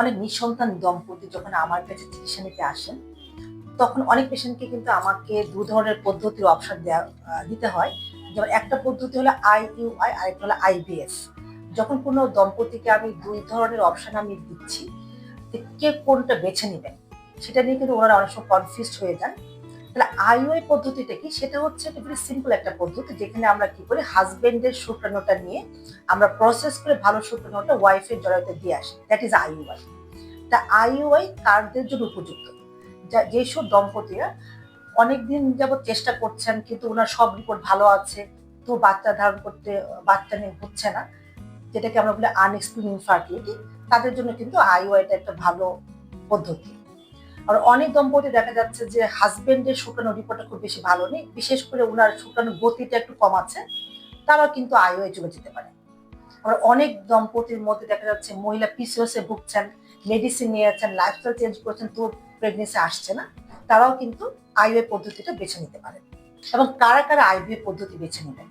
অনেক নিঃসন্তান দম্পতি যখন আমার কাছে চিকিৎসা নিতে আসেন, তখন অনেক পেশেন্টকে কিন্তু আমাকে দু ধরনের পদ্ধতির অপশন দেওয়া দিতে হয়। যেমন একটা পদ্ধতি হলো আই আইইউআই আরেকটা হলো আইবিএস যখন কোনো দম্পতিকে আমি দুই ধরনের অপশন আমি দিচ্ছি কে কোনটা বেছে নেবেন, সেটা নিয়ে কিন্তু ওনারা অনেক সময় কনফিউজ হয়ে যান। তাহলে আইওআই পদ্ধতিটা কি? সেটা হচ্ছে একটা সিম্পল একটা পদ্ধতি যেখানে আমরা কি করি? হাজবেন্ডের শুক্রাণুটা নিয়ে আমরা প্রসেস করে ভালো শুক্রাণুটা ওয়াইফের জড়াইতে দিয়ে আসি। That is IOI. তা আইওআই কারদের জন্য উপযুক্ত? যা যেসব দম্পতিরা অনেকদিন যাবত চেষ্টা করছেন কিন্তু ওনার সব রিপোর্ট ভালো আছে, তো বাচ্চা ধারণ করতে, বাচ্চা নিয়ে হচ্ছে না, যেটাকে আমরা বলি আনএক্সপ্লেন ইনফার্টিলিটি তাদের জন্য কিন্তু আইওআইটা একটা ভালো পদ্ধতি। আর অনেক দম্পতি দেখা যাচ্ছে যে হাজবেন্ডের শুকানো রিপোর্টটা খুব বেশি ভালো নেই, বিশেষ করে ওনার শুকানো গতিটা একটু কম আছে, তারাও কিন্তু আইওআই চলে যেতে পারে। আবার অনেক দম্পতির মধ্যে দেখা যাচ্ছে মহিলা পিসিওসে ভুগছেন মেডিসিন নিয়ে নিয়েছেন লাইফস্টাইল চেঞ্জ করেছেন, তো প্রেগনেন্সি আসছে না, তারাও কিন্তু আইওএ পদ্ধতিটা বেছে নিতে পারে। এবং কারা কারা আইভিএফ পদ্ধতি বেছে নেবেন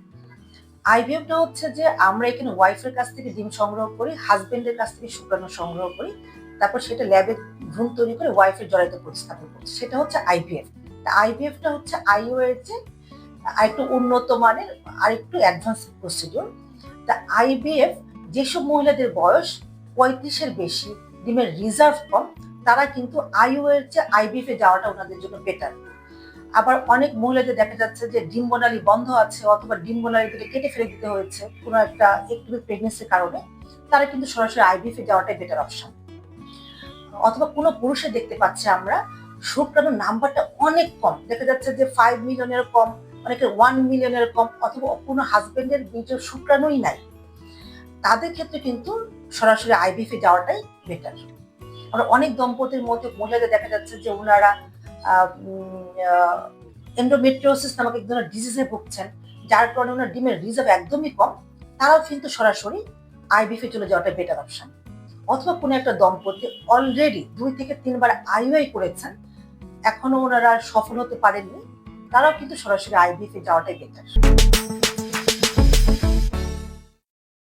আইভিএফটা হচ্ছে যে আমরা এখানে ওয়াইফের কাছ থেকে ডিম সংগ্রহ করি হাজবেন্ডের কাছ থেকে শুক্রাণু সংগ্রহ করি, তারপর সেটা ল্যাবে ভ্রূণ তৈরি করে ওয়াইফের জড়াইতে প্রতিস্থাপন করছি। সেটা হচ্ছে আইভিএফ আইভিএফটা হচ্ছে আইও এর যে আরেকটু উন্নত মানের, আরেকটু অ্যাডভান্স প্রসিডিওর তা আইভিএফ যেসব মহিলাদের বয়স পঁয়ত্রিশের বেশি ডিমের রিজার্ভ কম, তারা কিন্তু আইও এর চেয়ে আইভিএফ এ যাওয়াটা ওনাদের জন্য বেটার আবার অনেক মহিলাদের দেখা যাচ্ছে যে ডিম বনালি বন্ধ আছে অথবা ডিম বনালি কেটে ফেলে দিতে হয়েছে, কোনো একটা একটু প্রেগনেন্সির কারণে, তারা কিন্তু সরাসরি আইভিএফ এ যাওয়াটাই বেটার অপশন অথবা কোনো পুরুষে দেখতে পাচ্ছে আমরা শুক্রাণুর নাম্বারটা অনেক কম। দেখা যাচ্ছে যে ফাইভ মিলিয়নের কম, অনেকের ওয়ান মিলিয়নের কম, অথবা কোনো হাজবেন্ডের বীজের শুক্রাণুই নাই। তাদের ক্ষেত্রে কিন্তু সরাসরি আইভিএফ যাওয়াটাই বেটার আর অনেক দম্পতির মধ্যে মহিলাদের দেখা যাচ্ছে যে ওনারা এন্ডোমেট্রিওসিস নামক এক ধরনের ডিজিজে ভুগছেন, যার কারণে ওনার ডিমের রিজার্ভ একদমই কম। তারাও কিন্তু সরাসরি আইভিএফ এ চলে যাওয়াটা বেটার অপশন অথবা কোনো একটা দম্পতি অলরেডি দুই থেকে তিনবার আইওআই করেছেন, এখনও ওনারা সফল হতে পারেননি, তারাও কিন্তু সরাসরি আইবিএফ এ যাওয়াটাই বেটার